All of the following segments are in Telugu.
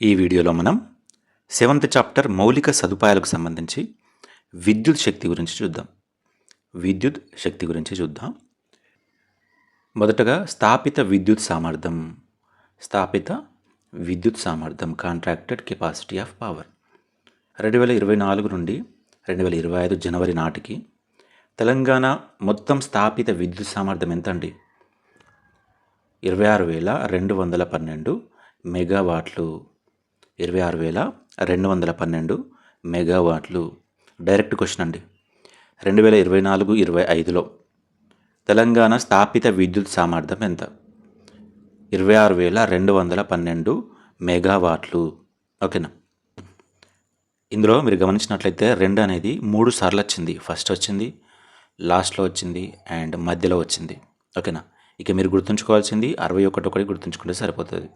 ఈ వీడియోలో మనం సెవెంత్ చాప్టర్ మౌలిక సదుపాయాలకు సంబంధించి విద్యుత్ శక్తి గురించి చూద్దాం. విద్యుత్ శక్తి గురించి చూద్దాం. మొదటగా స్థాపిత విద్యుత్ సామర్థ్యం. స్థాపిత విద్యుత్ సామర్థ్యం కాంట్రాక్టెడ్ కెపాసిటీ ఆఫ్ పవర్ రెండు వేల ఇరవై నాలుగు నుండి రెండు వేల ఇరవై ఐదు జనవరి నాటికి తెలంగాణ మొత్తం స్థాపిత విద్యుత్ సామర్థ్యం ఎంత అండి ఇరవై ఆరు వేల రెండు వందల పన్నెండు మెగావాట్లు. ఇరవై ఆరు వేల రెండు వందల పన్నెండు మెగావాట్లు. డైరెక్ట్ క్వశ్చన్ అండి. రెండు వేల ఇరవై నాలుగు ఇరవై ఐదులో తెలంగాణ స్థాపిత విద్యుత్ సామర్థ్యం ఎంత? ఇరవై ఆరు వేల రెండు వందల పన్నెండు మెగావాట్లు. ఓకేనా? ఇందులో మీరు గమనించినట్లయితే రెండు అనేది మూడు సార్లు వచ్చింది. ఫస్ట్ వచ్చింది లాస్ట్లో వచ్చింది అండ్ మధ్యలో వచ్చింది. ఓకేనా? ఇక మీరు గుర్తుంచుకోవాల్సింది అరవై ఒకటి ఒకటి గుర్తుంచుకుంటే సరిపోతుంది.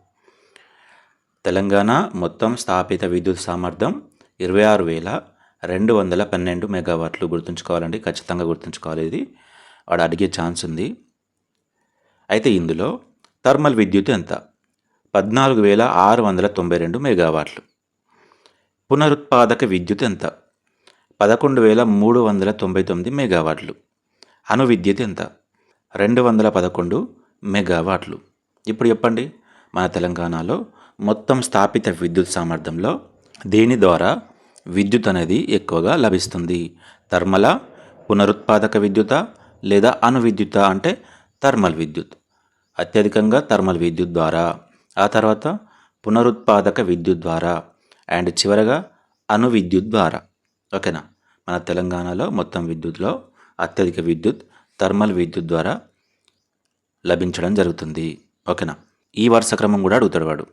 తెలంగాణ మొత్తం స్థాపిత విద్యుత్ సామర్థ్యం ఇరవై ఆరు వేల రెండు వందల పన్నెండు మెగావాట్లు గుర్తుంచుకోవాలండి ఖచ్చితంగా గుర్తుంచుకోవాలి ఇది. వాడు అడిగే ఛాన్స్ ఉంది. అయితే ఇందులో థర్మల్ విద్యుత్ ఎంత? పద్నాలుగు వేల ఆరు వందల తొంభై రెండు మెగావాట్లు. పునరుత్పాదక విద్యుత్ ఎంత? పదకొండు వేల మూడు వందల తొంభై తొమ్మిది మెగావాట్లు. అణు విద్యుత్ ఎంత? రెండు వందల పదకొండు మెగావాట్లు. ఇప్పుడు చెప్పండి. మన తెలంగాణలో మొత్తం స్థాపిత విద్యుత్ సామర్థ్యంలో దీని ద్వారా విద్యుత్ అనేది ఎక్కువగా లభిస్తుంది? థర్మల? పునరుత్పాదక విద్యుత? లేదా అణు విద్యుత అంటే థర్మల్ విద్యుత్? అత్యధికంగా థర్మల్ విద్యుత్ ద్వారా. ఆ తర్వాత పునరుత్పాదక విద్యుత్ ద్వారా. అండ్ చివరగా అణు విద్యుత్ ద్వారా. ఓకేనా? మన తెలంగాణలో మొత్తం విద్యుత్లో అత్యధిక విద్యుత్ థర్మల్ విద్యుత్ ద్వారా లభించడం జరుగుతుంది. ఓకేనా? ఈ వరుస క్రమం కూడా అడుగుతాడు వాడు.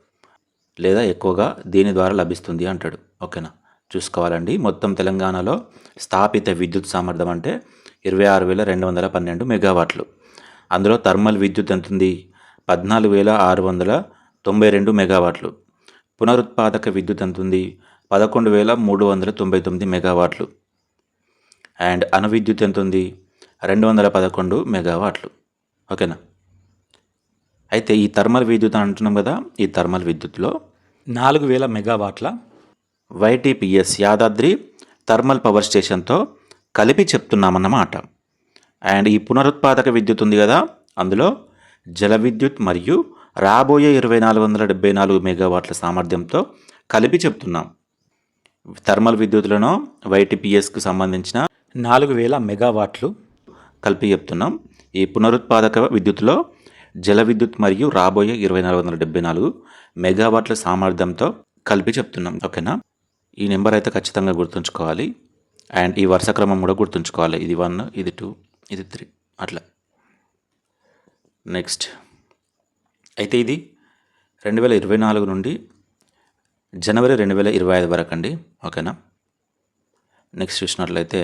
లేదా ఎక్కువగా దీని ద్వారా లభిస్తుంది అంటాడు. ఓకేనా? చూసుకోవాలండి. మొత్తం తెలంగాణలో స్థాపిత విద్యుత్ సామర్థ్యం అంటే ఇరవై ఆరు వేల రెండు వందల పన్నెండు మెగావాట్లు. అందులో థర్మల్ విద్యుత్ ఎంత ఉంది పద్నాలుగు వేల ఆరు వందల తొంభై రెండు మెగావాట్లు. పునరుత్పాదక విద్యుత్ ఎంత ఉంది పదకొండు వేల మూడు వందల తొంభై తొమ్మిది మెగావాట్లు. అండ్ అణు విద్యుత్ ఎంత ఉంది రెండు వందల పదకొండు మెగావాట్లు. ఓకేనా? అయితే ఈ థర్మల్ విద్యుత్ అంటున్నాం కదా ఈ థర్మల్ విద్యుత్లో నాలుగు వేల మెగావాట్ల వైటీపీఎస్ యాదాద్రి థర్మల్ పవర్ స్టేషన్తో కలిపి చెప్తున్నామన్నమాట అండ్ ఈ పునరుత్పాదక విద్యుత్ ఉంది కదా అందులో జల విద్యుత్ మరియు రాబోయే ఇరవై నాలుగు వందల డెబ్బై నాలుగు మెగావాట్ల సామర్థ్యంతో కలిపి చెప్తున్నాం. థర్మల్ విద్యుత్లను వైటీపీఎస్కు సంబంధించిన నాలుగు వేల మెగావాట్లు కలిపి చెప్తున్నాం. ఈ పునరుత్పాదక విద్యుత్లో జల విద్యుత్ మరియు రాబోయే ఇరవై నాలుగు వందల డెబ్బై నాలుగు మెగావాట్ల సామర్థ్యంతో కలిపి చెప్తున్నాం ఓకేనా? ఈ నెంబర్ అయితే ఖచ్చితంగా గుర్తుంచుకోవాలి. అండ్ ఈ వరుస క్రమం కూడా గుర్తుంచుకోవాలి. ఇది వన్ ఇది టూ ఇది త్రీ అట్లా. నెక్స్ట్. అయితే ఇది రెండు వేల ఇరవై నాలుగు నుండి జనవరి రెండు వేల ఇరవై ఐదు వరకు అండి ఓకేనా? నెక్స్ట్ చూసినట్లయితే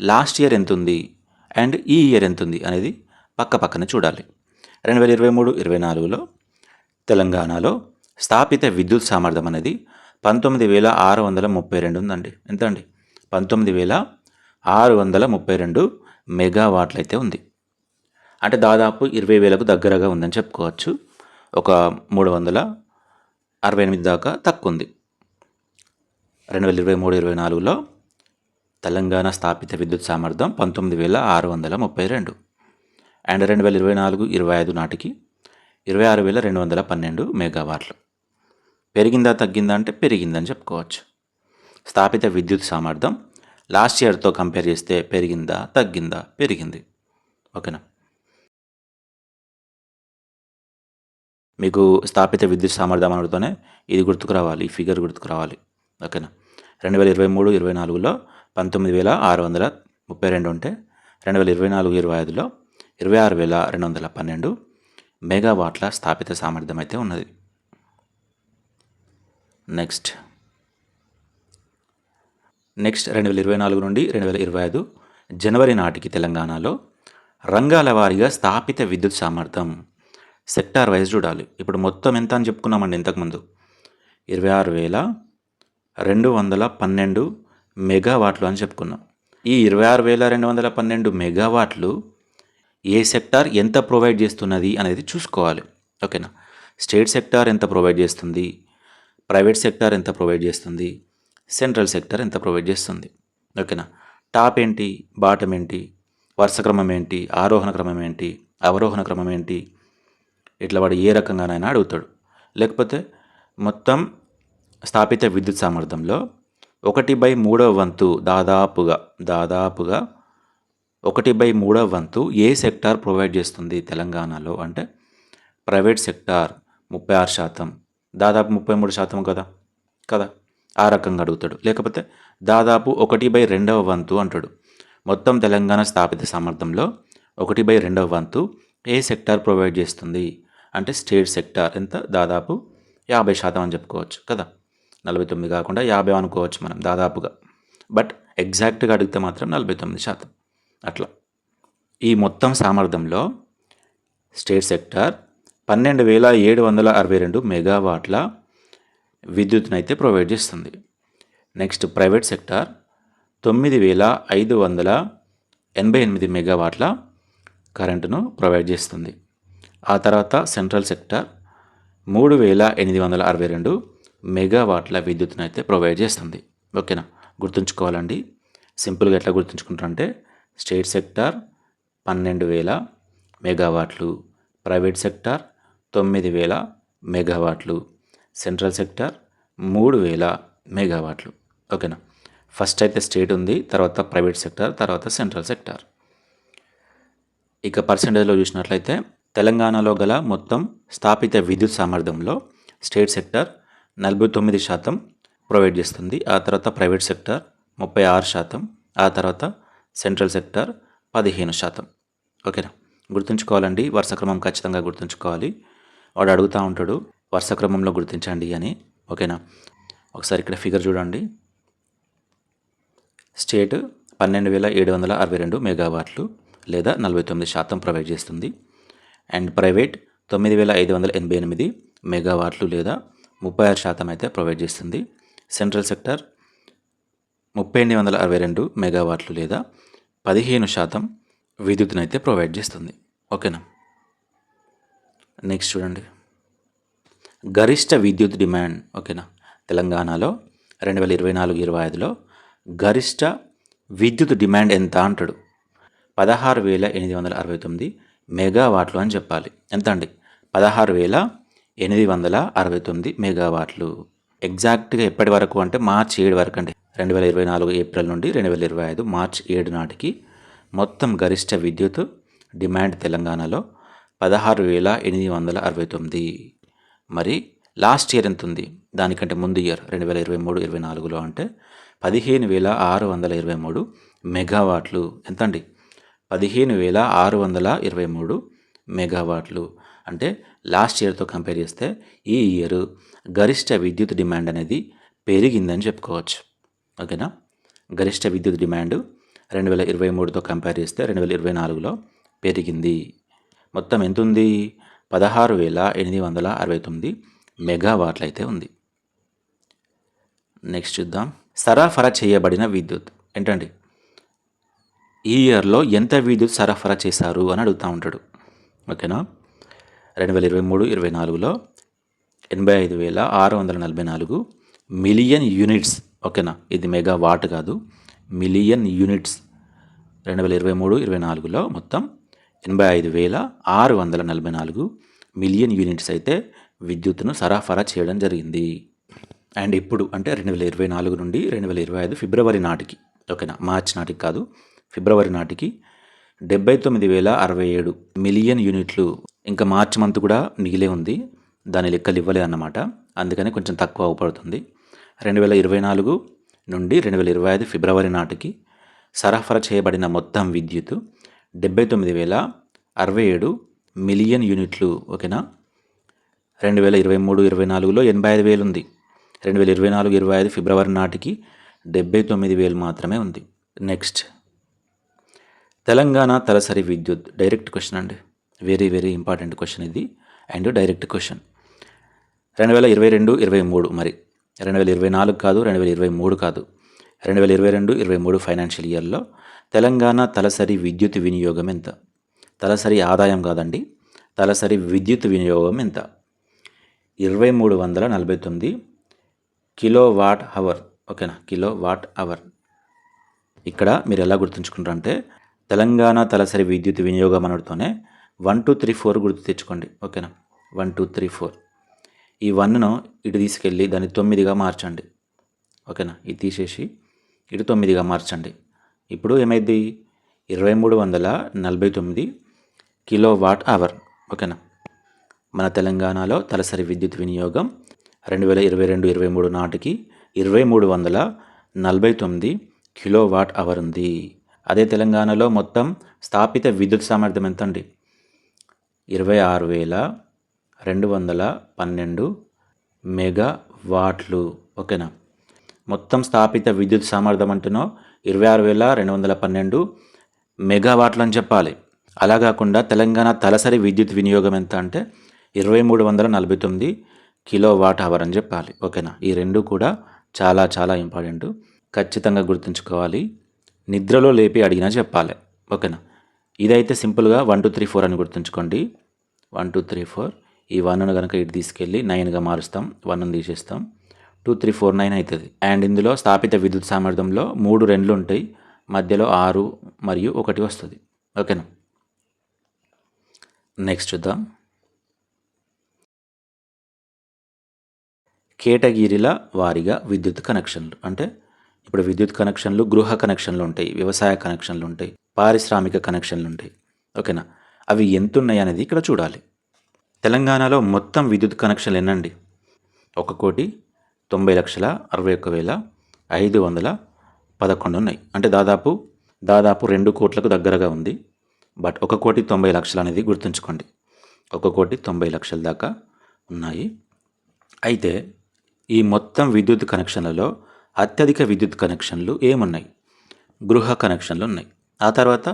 లాస్ట్ ఇయర్ ఎంత ఉంది అండ్ ఈ ఇయర్ ఎంత ఉంది అనేది పక్క పక్కన చూడాలి. రెండు వేల ఇరవై మూడు ఇరవై నాలుగులో తెలంగాణలో స్థాపిత విద్యుత్ సామర్థ్యం అనేది పంతొమ్మిది వేల ఆరు వందల ముప్పై రెండు ఉందండి. ఎంత అండి పంతొమ్మిది వేల ఆరు వందల ముప్పై రెండు మెగావాట్లు అయితే ఉంది. అంటే దాదాపు ఇరవై వేలకు దగ్గరగా ఉందని చెప్పుకోవచ్చు. ఒక మూడు వందల అరవై ఎనిమిది దాకా తక్కువ ఉంది రెండు వేల ఇరవై మూడు ఇరవై నాలుగులో తెలంగాణ స్థాపిత విద్యుత్ సామర్థ్యం పంతొమ్మిది వేల ఆరు వందల ముప్పై రెండు. అండ్ రెండు వేల ఇరవై నాలుగు ఇరవై ఐదు నాటికి ఇరవై ఆరు వేల రెండు వందల పన్నెండు మెగావాట్లు. పెరిగిందా తగ్గిందా అంటే పెరిగిందని చెప్పుకోవచ్చు. స్థాపిత విద్యుత్ సామర్థ్యం లాస్ట్ ఇయర్తో కంపేర్ చేస్తే పెరిగిందా తగ్గిందా పెరిగింది. ఓకేనా? మీకు స్థాపిత విద్యుత్ సామర్థ్యం అనడంతోనే ఇది గుర్తుకు రావాలి ఈ ఫిగర్ గుర్తుకు రావాలి. ఓకేనా? రెండు వేల ఇరవై మూడు ఇరవై నాలుగులో పంతొమ్మిది వేల ఆరు వందల ముప్పై రెండు ఉంటే రెండు వేల ఇరవై నాలుగు ఇరవై ఐదులో ఇరవై ఆరు వేల రెండు వందల పన్నెండు మెగావాట్ల స్థాపిత సామర్థ్యం అయితే ఉన్నది. నెక్స్ట్. నెక్స్ట్ రెండు వేల ఇరవై నాలుగు నుండి రెండు వేల ఇరవై ఐదు జనవరి నాటికి తెలంగాణలో రంగాల వారీగా స్థాపిత విద్యుత్ సామర్థ్యం సెక్టార్ వైజ్ చూడాలి. ఇప్పుడు మొత్తం ఎంత అని చెప్పుకున్నామండి ఇంతకుముందు. ఇరవై ఆరు వేల రెండు వందల పన్నెండు మెగావాట్లు అని చెప్పుకున్నాం. ఈ ఇరవై ఆరు వేల రెండు వందల పన్నెండు మెగావాట్లు ఏ సెక్టార్ ఎంత ప్రొవైడ్ చేస్తున్నది అనేది చూసుకోవాలి. ఓకేనా? స్టేట్ సెక్టార్ ఎంత ప్రొవైడ్ చేస్తుంది? ప్రైవేట్ సెక్టార్ ఎంత ప్రొవైడ్ చేస్తుంది? సెంట్రల్ సెక్టార్ ఎంత ప్రొవైడ్ చేస్తుంది? ఓకేనా? టాప్ ఏంటి? బాటమ్ ఏంటి? వరుస క్రమం ఏంటి? ఆరోహణ క్రమం ఏంటి? అవరోహణ క్రమం ఏంటి? ఇట్లా వాడు ఏ రకంగానైనా అడుగుతాడు. లేకపోతే మొత్తం స్థాపిత విద్యుత్ సామర్థ్యంలో ఒకటి బై మూడవ వంతు దాదాపుగా దాదాపుగా ఒకటి బై మూడవ వంతు ఏ సెక్టార్ ప్రొవైడ్ చేస్తుంది తెలంగాణలో అంటే ప్రైవేట్ సెక్టార్ ముప్పై ఆరు శాతం. దాదాపు ముప్పై మూడు శాతం కదా? కదా? ఆ రకంగా అడుగుతాడు. లేకపోతే దాదాపు ఒకటి బై రెండవ వంతు అంటాడు. మొత్తం తెలంగాణ స్థాపిత సామర్థ్యంలో ఒకటి బై రెండవ వంతు ఏ సెక్టార్ ప్రొవైడ్ చేస్తుంది? అంటే స్టేట్ సెక్టార్ ఎంత? దాదాపు యాభై శాతం అని చెప్పుకోవచ్చు కదా? నలభై తొమ్మిది కాకుండా యాభై అనుకోవచ్చు మనం దాదాపుగా. బట్ ఎగ్జాక్ట్గా అడిగితే మాత్రం నలభై తొమ్మిది శాతం. అట్లా. ఈ మొత్తం సామర్థ్యంలో స్టేట్ సెక్టార్ పన్నెండు వేల ఏడు వందల అరవై రెండు మెగావాట్ల విద్యుత్నైతే ప్రొవైడ్ చేస్తుంది. నెక్స్ట్ ప్రైవేట్ సెక్టార్ తొమ్మిది వేల ఐదు వందల ఎనభై ఎనిమిది మెగావాట్ల కరెంటును ప్రొవైడ్ చేస్తుంది. ఆ తర్వాత సెంట్రల్ సెక్టార్ మూడు వేల ఎనిమిది వందల అరవై రెండు మెగావాట్ల విద్యుత్తును అయితే ప్రొవైడ్ చేస్తుంది. ఓకేనా? గుర్తుంచుకోవాలండి. సింపుల్గా ఎట్లా గుర్తుంచుకుంటారంటే స్టేట్ సెక్టార్ పన్నెండు వేల మెగావాట్లు ప్రైవేట్ సెక్టార్ తొమ్మిది వేల మెగావాట్లు సెంట్రల్ సెక్టార్ మూడు వేల మెగావాట్లు. ఓకేనా? ఫస్ట్ అయితే స్టేట్ ఉంది తర్వాత ప్రైవేట్ సెక్టార్ తర్వాత సెంట్రల్ సెక్టార్. ఇక పర్సంటేజ్లో చూసినట్లయితే తెలంగాణలో గల మొత్తం స్థాపిత విద్యుత్ సామర్థ్యంలో స్టేట్ సెక్టార్ నలభై తొమ్మిది శాతం ప్రొవైడ్ చేస్తుంది. ఆ తర్వాత ప్రైవేట్ సెక్టార్ ముప్పై ఆరు శాతం ఆ తర్వాత సెంట్రల్ సెక్టార్ పదిహేను శాతం. ఓకేనా? గుర్తుంచుకోవాలండి వరుస క్రమం ఖచ్చితంగా గుర్తుంచుకోవాలి. వాడు అడుగుతూ ఉంటాడు వరుస క్రమంలో గుర్తించండి అని. ఓకేనా? ఒకసారి ఇక్కడ ఫిగర్ చూడండి. స్టేట్ పన్నెండు వేల ఏడు వందల అరవై రెండు మెగావాట్లు లేదా నలభై తొమ్మిది శాతం ప్రొవైడ్ చేస్తుంది. అండ్ ప్రైవేట్ తొమ్మిది వేల ఐదు వందల ఎనభై ఎనిమిది మెగావాట్లు లేదా ముప్పై ఆరు శాతం అయితే ప్రొవైడ్ చేస్తుంది. సెంట్రల్ సెక్టర్ ముప్పై ఎనిమిది వందల అరవై రెండు మెగావాట్లు లేదా పదిహేను శాతం విద్యుత్తునైతే ప్రొవైడ్ చేస్తుంది. ఓకేనా? నెక్స్ట్ చూడండి. గరిష్ట విద్యుత్ డిమాండ్ ఓకేనా? తెలంగాణలో రెండు వేల ఇరవై నాలుగు ఇరవై ఐదులో గరిష్ట విద్యుత్ డిమాండ్ ఎంత అంటాడు? పదహారు వేల ఎనిమిది వందల అరవై తొమ్మిది మెగావాట్లు అని చెప్పాలి. ఎంత అండి పదహారు వేల ఎనిమిది వందల అరవై తొమ్మిది మెగావాట్లు. ఎగ్జాక్ట్గా ఎప్పటి వరకు అంటే మార్చి ఏడు వరకు అండి. రెండు వేల ఇరవై నాలుగు ఏప్రిల్ నుండి రెండు వేల ఇరవై ఐదు మార్చ్ ఏడు నాటికి మొత్తం గరిష్ట విద్యుత్ డిమాండ్ తెలంగాణలో పదహారు వేల ఎనిమిది వందల అరవై తొమ్మిది. మరి లాస్ట్ ఇయర్ ఎంత ఉంది? దానికంటే ముందు ఇయర్ రెండు వేల ఇరవై మూడు ఇరవై నాలుగులో అంటే పదిహేను వేల ఆరు వందల ఇరవై మూడు మెగావాట్లు. ఎంత అండి పదిహేను వేల ఆరు వందల ఇరవై మూడు మెగావాట్లు. అంటే లాస్ట్ ఇయర్తో కంపేర్ చేస్తే ఈ ఇయర్ గరిష్ట విద్యుత్ డిమాండ్ అనేది పెరిగిందని చెప్పుకోవచ్చు. ఓకేనా? గరిష్ట విద్యుత్ డిమాండ్ రెండు వేల ఇరవై మూడుతో కంపేర్ చేస్తే రెండు వేల ఇరవై నాలుగులో పెరిగింది. మొత్తం ఎంత ఉంది పదహారు వేల ఎనిమిది వందల అరవై తొమ్మిది మెగావాట్లు అయితే ఉంది. నెక్స్ట్ చూద్దాం. సరఫరా చేయబడిన విద్యుత్ ఏంటండి? ఈ ఇయర్లో ఎంత విద్యుత్ సరఫరా చేశారు అని అడుగుతూ ఉంటాడు. ఓకేనా? రెండు వేల ఇరవై మూడు ఇరవై నాలుగులో ఎనభై ఐదు వేల ఆరు వందల నలభై నాలుగు మిలియన్ యూనిట్స్ ఓకేనా? ఇది మెగా వాట్ కాదు. Million units. రెండు వేల ఇరవై మూడు ఇరవై నాలుగులో మొత్తం ఎనభై ఐదు వేల ఆరు వందల నలభై నాలుగు మిలియన్ యూనిట్స్ అయితే విద్యుత్తును సరఫరా చేయడం జరిగింది. అండ్ ఇప్పుడు అంటే రెండు వేల ఇరవై నాలుగు నుండి రెండు వేల ఇరవై ఐదు ఫిబ్రవరి నాటికి ఓకేనా? మార్చ్ నాటికి కాదు ఫిబ్రవరి నాటికి డెబ్బై తొమ్మిది వేల అరవై ఏడు మిలియన్ యూనిట్లు. ఇంకా మార్చ్ మంత్ కూడా మిగిలే ఉంది. దాని లెక్కలు ఇవ్వలేదు అన్నమాట అందుకని కొంచెం తక్కువ అవపడుతుంది. రెండు వేల ఇరవై నాలుగు నుండి రెండు వేల ఇరవై ఐదు ఫిబ్రవరి నాటికి సరఫరా చేయబడిన మొత్తం విద్యుత్ డెబ్బై తొమ్మిది వేల అరవై ఏడు మిలియన్ యూనిట్లు ఓకేనా? రెండు వేల ఇరవై మూడు ఇరవై నాలుగులో ఎనభై ఐదు వేలు ఉంది. రెండు వేల ఇరవై నాలుగు ఇరవై ఐదు ఫిబ్రవరి నాటికి డెబ్బై తొమ్మిది వేలు మాత్రమే ఉంది. నెక్స్ట్. తెలంగాణ తలసరి విద్యుత్ డైరెక్ట్ క్వశ్చన్ అండి. వెరీ వెరీ ఇంపార్టెంట్ క్వశ్చన్ ఇది అండ్ డైరెక్ట్ క్వశ్చన్. రెండు వేల ఇరవై రెండు ఇరవై మూడు మరి రెండు వేల ఇరవై నాలుగు కాదు రెండు వేల ఇరవై మూడు కాదు. రెండు వేల ఇరవై రెండు ఇరవై మూడు ఫైనాన్షియల్ ఇయర్లో తెలంగాణ తలసరి విద్యుత్ వినియోగం ఎంత? తలసరి ఆదాయం కాదండి తలసరి విద్యుత్ వినియోగం ఎంత? ఇరవై మూడు వందల నలభై తొమ్మిది కిలో వాట్ అవర్ ఓకేనా? Kilowatt hour. ఇక్కడ మీరు ఎలా గుర్తుంచుకుంటారంటే తెలంగాణ తలసరి విద్యుత్ వినియోగం అనడంతోనే వన్ టూ త్రీ ఫోర్ గుర్తు తెచ్చుకోండి ఓకేనా? One two three four. ఈ వన్ను ఇటు తీసుకెళ్ళి దాన్ని తొమ్మిదిగా మార్చండి. ఓకేనా? ఇది తీసేసి ఇటు తొమ్మిదిగా మార్చండి. ఇప్పుడు ఏమైంది? ఇరవై మూడు వందల నలభై తొమ్మిది కిలో వాట్ అవర్. ఓకేనా? మన తెలంగాణలో తలసరి విద్యుత్ వినియోగం రెండు వేల ఇరవై రెండు ఇరవై మూడు నాటికి ఇరవై మూడు వందల నలభై తొమ్మిది కిలో వాట్ అవర్ ఉంది. అదే తెలంగాణలో మొత్తం స్థాపిత విద్యుత్ సామర్థ్యం ఎంత అండి ఇరవై ఆరు వేల రెండు వందల పన్నెండు మెగా వాట్లు ఓకేనా? మొత్తం స్థాపిత విద్యుత్ సామర్థ్యం అంటేనో ఇరవై ఆరు వేల రెండు వందల పన్నెండు మెగావాట్లు అని చెప్పాలి. అలా కాకుండా తెలంగాణ తలసరి విద్యుత్ వినియోగం ఎంత అంటే ఇరవై మూడు వందల నలభై తొమ్మిది కిలో వాట్ అవర్ అని చెప్పాలి. ఓకేనా? ఈ రెండు కూడా చాలా చాలా ఇంపార్టెంట్. ఖచ్చితంగా గుర్తుంచుకోవాలి. నిద్రలో లేపి అడిగినా చెప్పాలి. ఓకేనా? ఇదైతే సింపుల్గా వన్ టూ త్రీ ఫోర్ అని గుర్తుంచుకోండి. One two three four. ఈ వన్ను కనుక ఇటు తీసుకెళ్ళి నైన్గా మారుస్తాం వన్ను తీసేస్తాం. టూ త్రీ ఫోర్ నైన్ అవుతుంది. అండ్ ఇందులో స్థాపిత విద్యుత్ సామర్థ్యంలో మూడు రెండ్లు ఉంటాయి. మధ్యలో ఆరు మరియు ఒకటి వస్తుంది. ఓకేనా? నెక్స్ట్ చూద్దాం. కేటగిరీల వారీగా విద్యుత్ కనెక్షన్లు. అంటే ఇప్పుడు విద్యుత్ కనెక్షన్లు గృహ కనెక్షన్లు ఉంటాయి వ్యవసాయ కనెక్షన్లు ఉంటాయి పారిశ్రామిక కనెక్షన్లు ఉంటాయి. ఓకేనా? అవి ఎంత ఉన్నాయి అనేది ఇక్కడ చూడాలి. తెలంగాణలో మొత్తం విద్యుత్ కనెక్షన్లు ఎన్నండి? ఒక కోటి తొంభై లక్షల అరవై ఒక్క వేల ఐదు వందల పదకొండు ఉన్నాయి. అంటే దాదాపు దాదాపు రెండు కోట్లకు దగ్గరగా ఉంది. బట్ ఒక కోటి తొంభై లక్షలు అనేది గుర్తుంచుకోండి. ఒక కోటి తొంభై లక్షల దాకా ఉన్నాయి. అయితే ఈ మొత్తం విద్యుత్ కనెక్షన్లలో అత్యధిక విద్యుత్ కనెక్షన్లు ఏమున్నాయి? గృహ కనెక్షన్లు ఉన్నాయి. ఆ తర్వాత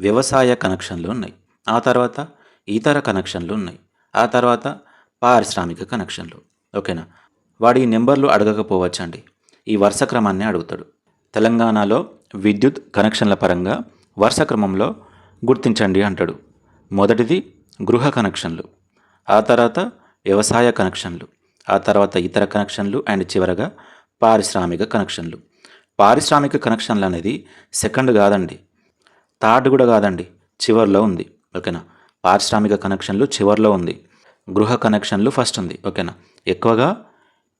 వ్యవసాయ కనెక్షన్లు ఉన్నాయి. ఆ తర్వాత ఇతర కనెక్షన్లు ఉన్నాయి. ఆ తర్వాత పారిశ్రామిక కనెక్షన్లు. ఓకేనా? వాడి నెంబర్లు అడగకపోవచ్చండి. ఈ వరుస క్రమాన్ని అడుగుతాడు. తెలంగాణలో విద్యుత్ కనెక్షన్ల పరంగా వరుస క్రమంలో గుర్తించండి అంటాడు. మొదటిది గృహ కనెక్షన్లు. ఆ తర్వాత వ్యవసాయ కనెక్షన్లు. ఆ తర్వాత ఇతర కనెక్షన్లు అండ్ చివరగా పారిశ్రామిక కనెక్షన్లు. పారిశ్రామిక కనెక్షన్లు అనేది సెకండ్ కాదండి. థర్డ్ కూడా కాదండి. చివర్లో ఉంది. ఓకేనా? పారిశ్రామిక కనెక్షన్లు చివర్లో ఉంది. గృహ కనెక్షన్లు ఫస్ట్ ఉంది ఓకేనా? ఎక్కువగా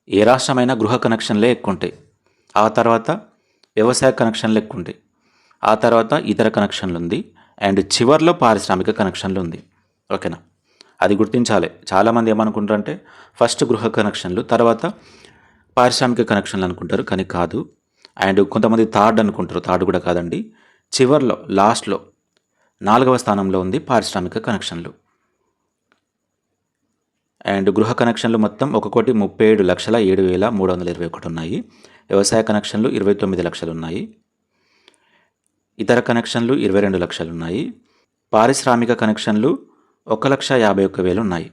ఏ రాష్ట్రమైనా గృహ కనెక్షన్లే ఎక్కువ ఉంటాయి ఆ తర్వాత వ్యవసాయ కనెక్షన్లు ఎక్కువ ఉంటాయి ఆ తర్వాత ఇతర కనెక్షన్లు ఉంది. అండ్ చివర్లో పారిశ్రామిక కనెక్షన్లు ఉంది ఓకేనా? అది గుర్తించాలి. చాలామంది ఏమనుకుంటారంటే ఫస్ట్ గృహ కనెక్షన్లు తర్వాత పారిశ్రామిక కనెక్షన్లు అనుకుంటారు కానీ కాదు. అండ్ కొంతమంది థర్డ్ అనుకుంటారు థర్డ్ కూడా కాదండి. చివర్లో లాస్ట్లో నాలుగవ స్థానంలో ఉంది పారిశ్రామిక కనెక్షన్లు. అండ్ గృహ కనెక్షన్లు మొత్తం ఒక కోటి ముప్పై ఏడు లక్షల ఏడు వేల మూడు వందల ఇరవై ఒకటి ఉన్నాయి. వ్యవసాయ కనెక్షన్లు ఇరవై తొమ్మిది లక్షలు ఉన్నాయి. ఇతర కనెక్షన్లు ఇరవై రెండు లక్షలు ఉన్నాయి. పారిశ్రామిక కనెక్షన్లు ఒక లక్ష యాభై ఒక్క వేలు ఉన్నాయి.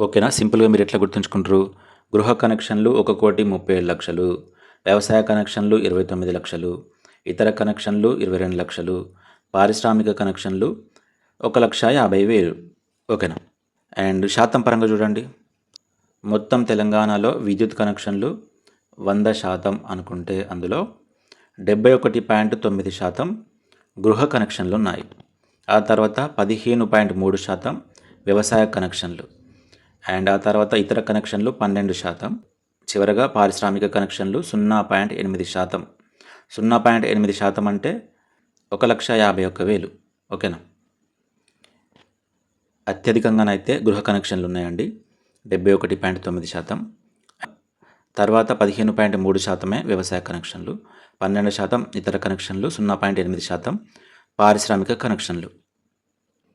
ఓకేనా? సింపుల్గా మీరు ఎట్లా గుర్తుంచుకుంటారు? గృహ కనెక్షన్లు ఒక కోటి ముప్పై ఏడు లక్షలు. వ్యవసాయ కనెక్షన్లు ఇరవై తొమ్మిది లక్షలు. ఇతర కనెక్షన్లు ఇరవై రెండు లక్షలు. పారిశ్రామిక కనెక్షన్లు ఒక లక్ష యాభై వేలు. ఓకేనా? అండ్ శాతం పరంగా చూడండి. మొత్తం తెలంగాణలో విద్యుత్ కనెక్షన్లు వంద శాతం అనుకుంటే అందులో డెబ్బై ఒకటి పాయింట్ తొమ్మిది శాతం గృహ కనెక్షన్లు ఉన్నాయి. ఆ తర్వాత పదిహేను పాయింట్ మూడు శాతం వ్యవసాయ కనెక్షన్లు. అండ్ ఆ తర్వాత ఇతర కనెక్షన్లు పన్నెండు శాతం. చివరగా పారిశ్రామిక కనెక్షన్లు సున్నా పాయింట్ ఎనిమిది శాతం. సున్నా పాయింట్ ఎనిమిది శాతం అంటే ఒక లక్ష యాభై ఒక్క వేలు. ఓకేనా? అత్యధికంగానైతే గృహ కనెక్షన్లు ఉన్నాయండి. డెబ్బై ఒకటి పాయింట్ తొమ్మిది శాతం. తర్వాత పదిహేను పాయింట్ మూడు శాతమే వ్యవసాయ కనెక్షన్లు. పన్నెండు శాతం ఇతర కనెక్షన్లు. సున్నా పాయింట్ ఎనిమిది శాతం పారిశ్రామిక కనెక్షన్లు.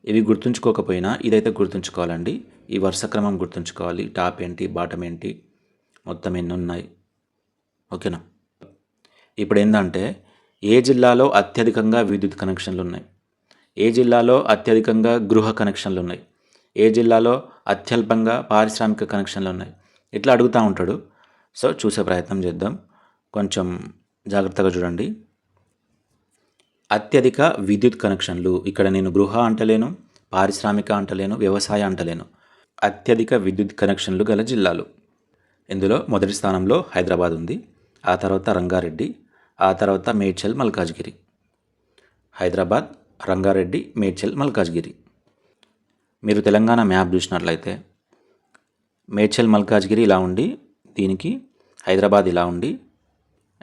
ఇవి గుర్తుంచుకోకపోయినా ఇదైతే గుర్తుంచుకోవాలండి. ఈ వరుస క్రమం గుర్తుంచుకోవాలి. టాప్ ఏంటి బాటం ఏంటి మొత్తం ఎన్ని ఉన్నాయి? ఓకేనా? ఇప్పుడు ఏంటంటే ఏ జిల్లాలో అత్యధికంగా విద్యుత్ కనెక్షన్లు ఉన్నాయి ఏ జిల్లాలో అత్యధికంగా గృహ కనెక్షన్లు ఉన్నాయి ఏ జిల్లాలో అత్యల్పంగా పారిశ్రామిక కనెక్షన్లు ఉన్నాయి ఇట్లా అడుగుతూ ఉంటాడు. సో చూసే ప్రయత్నం చేద్దాం. కొంచెం జాగ్రత్తగా చూడండి. అత్యధిక విద్యుత్ కనెక్షన్లు ఇక్కడ నేను గృహ అంటలేను పారిశ్రామిక అంటలేను వ్యవసాయ అంటలేను. అత్యధిక విద్యుత్ కనెక్షన్లు గల జిల్లాలు. ఇందులో మొదటి స్థానంలో హైదరాబాద్ ఉంది ఆ తర్వాత రంగారెడ్డి. ఆ తర్వాత మేడ్చల్ మల్కాజ్గిరి. హైదరాబాద్ రంగారెడ్డి మేడ్చల్ మల్కాజ్గిరి. మీరు తెలంగాణ మ్యాప్ చూసినట్లయితే మేడ్చల్ మల్కాజ్గిరి ఇలా ఉండి దీనికి హైదరాబాద్ ఇలా ఉండి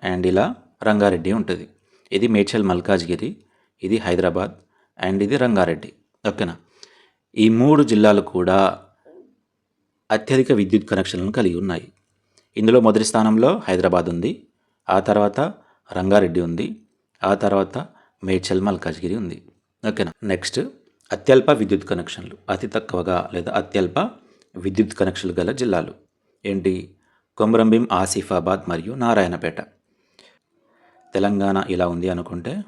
అండ్ ఇలా రంగారెడ్డి ఉంటుంది. ఇది మేడ్చల్ మల్కాజ్గిరి ఇది హైదరాబాద్ అండ్ ఇది రంగారెడ్డి. ఓకేనా? ఈ మూడు జిల్లాలు కూడా అత్యధిక విద్యుత్ కనెక్షన్లను కలిగి ఉన్నాయి. ఇందులో మొదటి స్థానంలో హైదరాబాద్ ఉంది. ఆ తర్వాత రంగారెడ్డి ఉంది. ఆ తర్వాత మేడ్చల్ మల్కాజ్గిరి ఉంది. ఓకేనా? నెక్స్ట్ అత్యల్ప విద్యుత్ కనెక్షన్లు. అతి తక్కువగా లేదా అత్యల్ప విద్యుత్ కనెక్షన్లు గల జిల్లాలు. ఏంటి? కొమరంభీం ఆసిఫాబాద్ మరియు నారాయణపేట. తెలంగాణ ఇలా ఉంది అనుకుంటే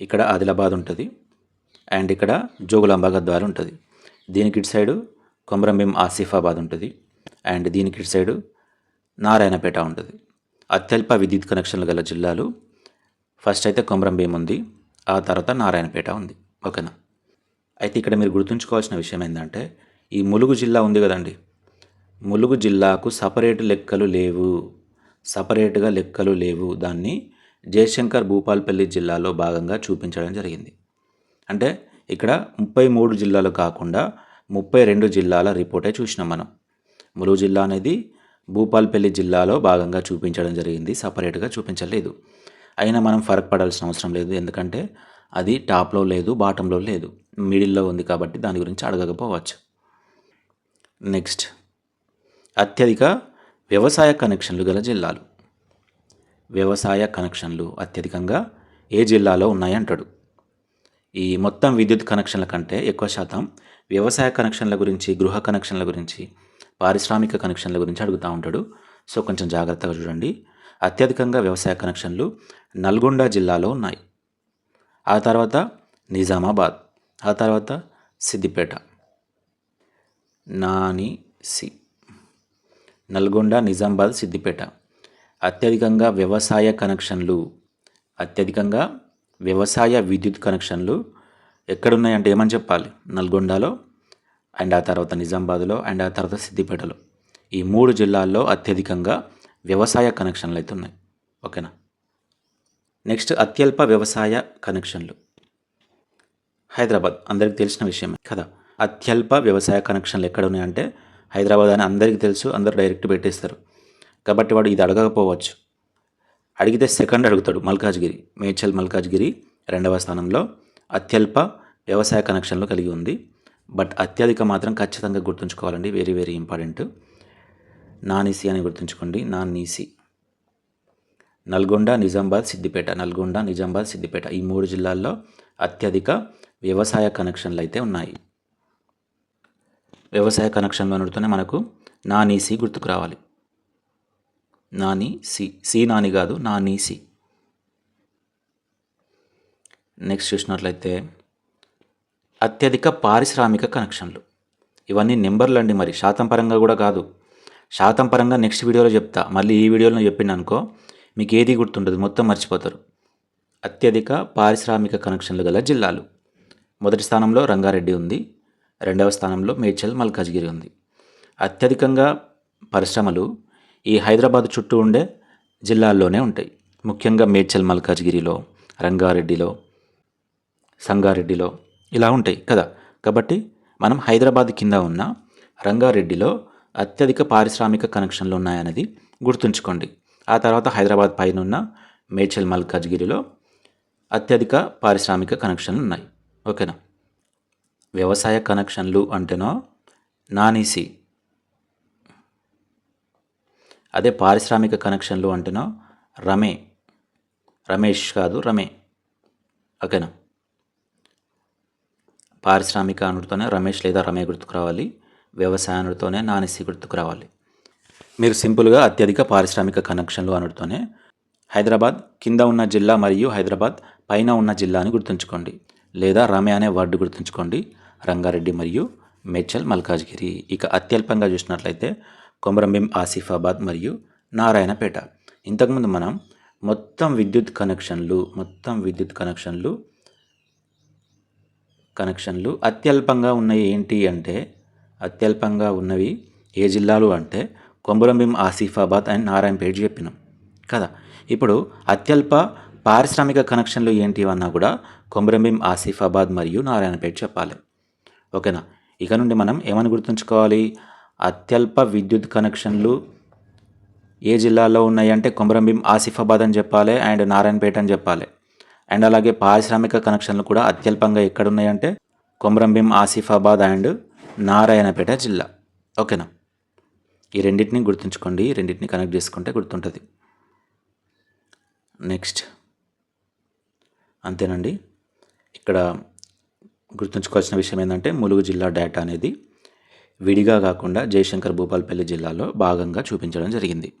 ఇక్కడ ఆదిలాబాద్ ఉంటుంది. అండ్ ఇక్కడ జోగులాంబ గద్వాల ఉంటుంది. దీనికి ఇటు సైడు కొమరంభీం ఆసిఫాబాద్ ఉంటుంది. అండ్ దీనికి ఇటు సైడు నారాయణపేట ఉంటుంది. అత్యల్ప విద్యుత్ కనెక్షన్లు గల జిల్లాలు. ఫస్ట్ అయితే కొమరంభీం ఉంది. ఆ తర్వాత నారాయణపేట ఉంది. ఓకేనా? అయితే ఇక్కడ మీరు గుర్తుంచుకోవాల్సిన విషయం ఏంటంటే ఈ ములుగు జిల్లా ఉంది కదండి. ములుగు జిల్లాకు సపరేట్ లెక్కలు లేవు. సపరేట్గా లెక్కలు లేవు. దాన్ని జయశంకర్ భూపాల్పల్లి జిల్లాలో భాగంగా చూపించడం జరిగింది. అంటే ఇక్కడ ముప్పై మూడు జిల్లాలు కాకుండా ముప్పై రెండు జిల్లాల రిపోర్టే చూసినాం మనం. ములుగు జిల్లా అనేది భూపాల్పల్లి జిల్లాలో భాగంగా చూపించడం జరిగింది. సపరేట్గా చూపించలేదు. అయినా మనం ఫరక్ పడాల్సిన అవసరం లేదు. ఎందుకంటే అది టాప్లో లేదు బాటంలో లేదు. మిడిల్లో ఉంది కాబట్టి దాని గురించి అడగకపోవచ్చు. నెక్స్ట్. అత్యధిక వ్యవసాయ కనెక్షన్లు గల జిల్లాలు. వ్యవసాయ కనెక్షన్లు అత్యధికంగా ఏ జిల్లాలో ఉన్నాయంటాడు? ఈ మొత్తం విద్యుత్ కనెక్షన్ల కంటే ఎక్కువ శాతం వ్యవసాయ కనెక్షన్ల గురించి గృహ కనెక్షన్ల గురించి పారిశ్రామిక కనెక్షన్ల గురించి అడుగుతూ ఉంటాడు. సో కొంచెం జాగ్రత్తగా చూడండి. అత్యధికంగా వ్యవసాయ కనెక్షన్లు నల్గొండ జిల్లాలో ఉన్నాయి. ఆ తర్వాత నిజామాబాద్ ఆ తర్వాత సిద్దిపేట. నాని సి. నల్గొండ నిజామాబాద్ సిద్దిపేట. అత్యధికంగా వ్యవసాయ కనెక్షన్లు అత్యధికంగా వ్యవసాయ విద్యుత్ కనెక్షన్లు ఎక్కడున్నాయంటే ఏమని చెప్పాలి? నల్గొండలో అండ్ ఆ తర్వాత నిజామాబాద్లో అండ్ ఆ తర్వాత సిద్దిపేటలో. ఈ మూడు జిల్లాల్లో అత్యధికంగా వ్యవసాయ కనెక్షన్లు అయితే ఉన్నాయి. ఓకేనా? నెక్స్ట్ అత్యల్ప వ్యవసాయ కనెక్షన్లు. హైదరాబాద్ అందరికీ తెలిసిన విషయమే కదా. అత్యల్ప వ్యవసాయ కనెక్షన్లు ఎక్కడ ఉన్నాయంటే హైదరాబాద్ అని అందరికీ తెలుసు అందరు డైరెక్ట్ పెట్టేస్తారు. కాబట్టి వాడు ఇది అడగకపోవచ్చు. అడిగితే సెకండ్ అడుగుతాడు మల్కాజ్గిరి మేడ్చల్ మల్కాజ్గిరి రెండవ స్థానంలో అత్యల్ప వ్యవసాయ కనెక్షన్లు కలిగి ఉంది. బట్ అత్యధిక మాత్రం ఖచ్చితంగా గుర్తుంచుకోవాలండి. వెరీ వెరీ ఇంపార్టెంట్ నానీసి అని గుర్తుంచుకోండి. నాన్నీసి నల్గొండ నిజామాబాద్ సిద్దిపేట. నల్గొండ నిజామాబాద్ సిద్దిపేట. ఈ మూడు జిల్లాల్లో అత్యధిక వ్యవసాయ కనెక్షన్లు అయితే ఉన్నాయి. వ్యవసాయ కనెక్షన్లు అనుడుతూనే మనకు నానీసి గుర్తుకు రావాలి. నాని సి సి నాని కాదు నానీసి. నెక్స్ట్ చూసినట్లయితే అత్యధిక పారిశ్రామిక కనెక్షన్లు. ఇవన్నీ నెంబర్లు అండి మరి. శాతం పరంగా కూడా కాదు. శాతం పరంగా నెక్స్ట్ వీడియోలో చెప్తా. మళ్ళీ ఈ వీడియోలో చెప్పిన అనుకో మీకు ఏది గుర్తుండదు. మొత్తం మర్చిపోతారు. అత్యధిక పారిశ్రామిక కనెక్షన్లు గల జిల్లాలు. మొదటి స్థానంలో రంగారెడ్డి ఉంది. రెండవ స్థానంలో మేడ్చల్ మల్కాజ్గిరి ఉంది. అత్యధికంగా పరిశ్రమలు ఈ హైదరాబాద్ చుట్టూ ఉండే జిల్లాల్లోనే ఉంటాయి. ముఖ్యంగా మేడ్చల్ మల్కాజ్గిరిలో రంగారెడ్డిలో సంగారెడ్డిలో ఇలా ఉంటాయి కదా. కాబట్టి మనం హైదరాబాద్ కింద ఉన్న రంగారెడ్డిలో అత్యధిక పారిశ్రామిక కనెక్షన్లు ఉన్నాయన్నది గుర్తుంచుకోండి. ఆ తర్వాత హైదరాబాద్ పైన ఉన్న మేడ్చల్ మల్కాజ్గిరిలో అత్యధిక పారిశ్రామిక కనెక్షన్లు ఉన్నాయి. ఓకేనా? వ్యవసాయ కనెక్షన్లు అంటేనో నానీసీ. అదే పారిశ్రామిక కనెక్షన్లు అంటేనో రమే. రమేష్ కాదు రమే. ఓకేనా? పారిశ్రామిక అనుడితోనే రమేష్ లేదా రమే గుర్తుకు రావాలి వ్యవసాయ అనుడితోనే నానిసి గుర్తుకు రావాలి. మీరు సింపుల్గా అత్యధిక పారిశ్రామిక కనెక్షన్లు అనుడితోనే హైదరాబాద్ కింద ఉన్న జిల్లా మరియు హైదరాబాద్ పైన ఉన్న జిల్లాని గుర్తుంచుకోండి. లేదా రమే అనే వర్డ్ గుర్తుంచుకోండి. రంగారెడ్డి మరియు మేడ్చల్ మల్కాజ్గిరి. ఇక అత్యల్పంగా చూసినట్లయితే కొమరంభీం ఆసిఫాబాద్ మరియు నారాయణపేట. ఇంతకుముందు మనం మొత్తం విద్యుత్ కనెక్షన్లు మొత్తం విద్యుత్ కనెక్షన్లు కనెక్షన్లు అత్యల్పంగా ఉన్నాయి ఏంటి అంటే అత్యల్పంగా ఉన్నవి ఏ జిల్లాలు అంటే కొమురంభీం ఆసిఫాబాద్ అండ్ నారాయణపేట చెప్పినాం. కదా? ఇప్పుడు అత్యల్ప పారిశ్రామిక కనెక్షన్లు ఏంటి అన్నా కూడా కొమురంభీం ఆసిఫాబాద్ మరియు నారాయణపేట చెప్పాలి. ఓకేనా? ఇక నుండి మనం ఏమని గుర్తుంచుకోవాలి? అత్యల్ప విద్యుత్ కనెక్షన్లు ఏ జిల్లాలో ఉన్నాయి అంటే కొమరంభీం ఆసిఫాబాద్ అని చెప్పాలి అండ్ నారాయణపేట అని చెప్పాలి. అండ్ అలాగే పారిశ్రామిక కనెక్షన్లు కూడా అత్యల్పంగా ఎక్కడ ఉన్నాయంటే కొమరంభీం ఆసిఫాబాద్ అండ్ నారాయణపేట జిల్లా. ఓకేనా? ఈ రెండింటిని గుర్తుంచుకోండి. ఈ రెండింటిని కనెక్ట్ చేసుకుంటే గుర్తుంటుంది. నెక్స్ట్. అంతేనండి. ఇక్కడ గుర్తుంచుకోవాల్సిన విషయం ఏంటంటే ములుగు జిల్లా డేటా అనేది విడిగా కాకుండా జయశంకర్ భూపాల్పల్లి జిల్లాలో భాగంగా చూపించడం జరిగింది.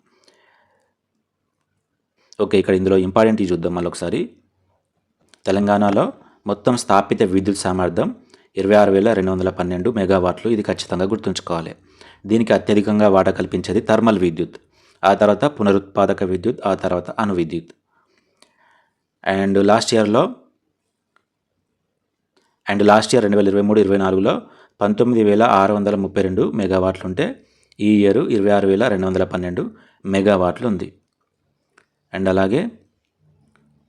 ఓకే ఇక్కడ ఇందులో ఇంపార్టెంట్ చూద్దాం మళ్ళీ ఒకసారి తెలంగాణలో మొత్తం స్థాపిత విద్యుత్ సామర్థ్యం ఇరవై ఆరు వేల రెండు వందల పన్నెండు మెగావాట్లు ఇది ఖచ్చితంగా గుర్తుంచుకోవాలి. దీనికి అత్యధికంగా వాటా కల్పించేది థర్మల్ విద్యుత్ ఆ తర్వాత పునరుత్పాదక విద్యుత్ ఆ తర్వాత అణు విద్యుత్. అండ్ లాస్ట్ ఇయర్లో అండ్ లాస్ట్ ఇయర్ రెండు వేల ఇరవై మూడు ఇరవై నాలుగులో పంతొమ్మిది వేల ఆరు వందల ముప్పై రెండు మెగావాట్లు ఉంటే ఈ ఇయర్ ఇరవై ఆరు వేల రెండు వందల పన్నెండు మెగావాట్లు ఉంది అండ్ అలాగే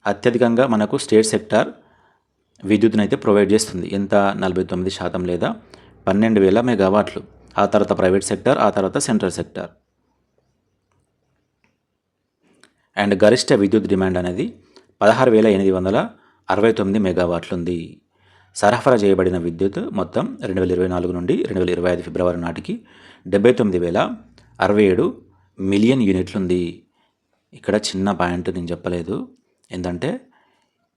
అత్యధికంగా మనకు స్టేట్ సెక్టార్ విద్యుత్తును అయితే ప్రొవైడ్ చేస్తుంది. ఎంత? నలభై తొమ్మిది శాతం లేదా పన్నెండు వేల మెగావాట్లు. ఆ తర్వాత ప్రైవేట్ సెక్టార్ ఆ తర్వాత సెంట్రల్ సెక్టార్. అండ్ గరిష్ట విద్యుత్ డిమాండ్ అనేది పదహారు వేల ఎనిమిది వందల అరవై తొమ్మిది మెగావాట్లు ఉంది సరఫరా చేయబడిన విద్యుత్ మొత్తం రెండు వేల ఇరవై నాలుగు నుండి రెండు వేల ఇరవై ఐదు ఫిబ్రవరి నాటికి డెబ్బై తొమ్మిది వేల అరవై ఏడు మిలియన్ యూనిట్లు ఉంది ఇక్కడ చిన్న పాయింట్ నేను చెప్పలేదు. ఏంటంటే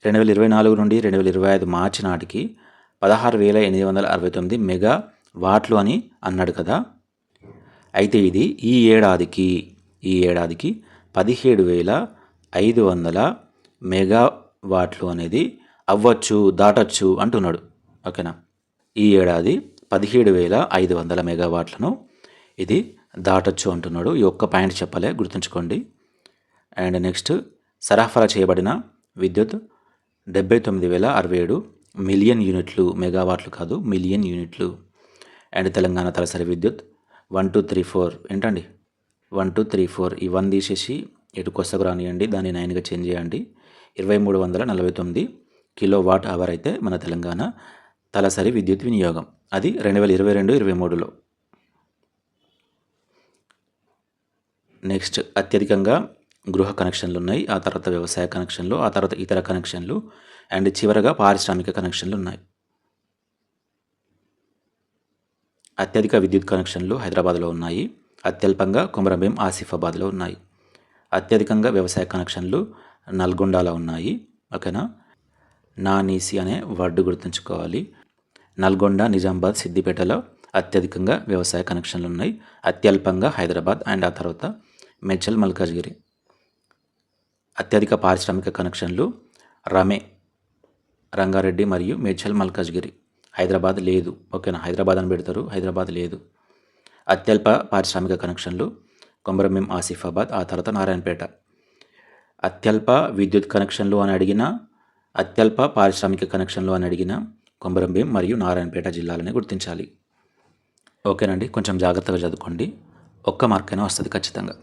రెండు వేల ఇరవై నాలుగు నుండి రెండు వేల ఇరవై ఐదు మార్చి నాటికి పదహారు వేల ఎనిమిది వందల అరవై తొమ్మిది మెగా వాట్లు అని అన్నాడు కదా. అయితే ఇది ఈ ఏడాదికి ఈ ఏడాదికి పదిహేడు వేల ఐదు వందల మెగా వాట్లు అనేది అవ్వచ్చు దాటచ్చు అంటున్నాడు. ఓకేనా? ఈ ఏడాది పదిహేడు వేల ఐదు వందల మెగావాట్లను ఇది దాటచ్చు అంటున్నాడు. ఈ ఒక్క పాయింట్ చెప్పలే గుర్తుంచుకోండి. అండ్ నెక్స్ట్ సరఫరా చేయబడిన విద్యుత్ డెబ్బై తొమ్మిది వేల అరవై ఏడు మిలియన్ యూనిట్లు మెగావాట్లు కాదు మిలియన్ యూనిట్లు. అండ్ తెలంగాణ తలసరి విద్యుత్ వన్ టూ త్రీ ఫోర్ ఏంటండి? వన్ టూ త్రీ ఫోర్ ఈ వన్ తీసేసి ఎటు కొసకు రానియండి దాన్ని నైన్గా చేంజ్ చేయండి. ఇరవై మూడు వందల నలభై తొమ్మిది కిలో వాట్ అవర్ అయితే మన తెలంగాణ తలసరి విద్యుత్ వినియోగం. అది రెండు వేల ఇరవై రెండు ఇరవై మూడులో. నెక్స్ట్ అత్యధికంగా గృహ కనెక్షన్లు ఉన్నాయి ఆ తర్వాత వ్యవసాయ కనెక్షన్లు ఆ తర్వాత ఇతర కనెక్షన్లు అండ్ చివరగా పారిశ్రామిక కనెక్షన్లు ఉన్నాయి. అత్యధిక విద్యుత్ కనెక్షన్లు హైదరాబాద్లో ఉన్నాయి అత్యల్పంగా కుమరంభీం ఆసిఫాబాద్లో ఉన్నాయి. అత్యధికంగా వ్యవసాయ కనెక్షన్లు నల్గొండలో ఉన్నాయి ఓకేనా నానీసి అనే వర్డ్ గుర్తుంచుకోవాలి. నల్గొండ నిజామాబాద్ సిద్దిపేటలో అత్యధికంగా వ్యవసాయ కనెక్షన్లు ఉన్నాయి అత్యల్పంగా హైదరాబాద్ అండ్ ఆ తర్వాత మెచ్చల్ మల్కాజ్గిరి. అత్యధిక పారిశ్రామిక కనెక్షన్లు రమే రంగారెడ్డి మరియు మేడ్చల్ మల్కాజ్గిరి. హైదరాబాద్ లేదు. ఓకేనా? హైదరాబాద్ అని పెడతారు. హైదరాబాద్ లేదు. అత్యల్ప పారిశ్రామిక కనెక్షన్లు కొమరంభీం ఆసిఫాబాద్ ఆ తర్వాత నారాయణపేట. అత్యల్ప విద్యుత్ కనెక్షన్లు అని అడిగిన అత్యల్ప పారిశ్రామిక కనెక్షన్లు అని అడిగిన కొమరంభీం మరియు నారాయణపేట జిల్లాలని గుర్తించాలి. ఓకేనండి? కొంచెం జాగ్రత్తగా చదువుకోండి. ఒక్క మార్కైనా వస్తుంది ఖచ్చితంగా.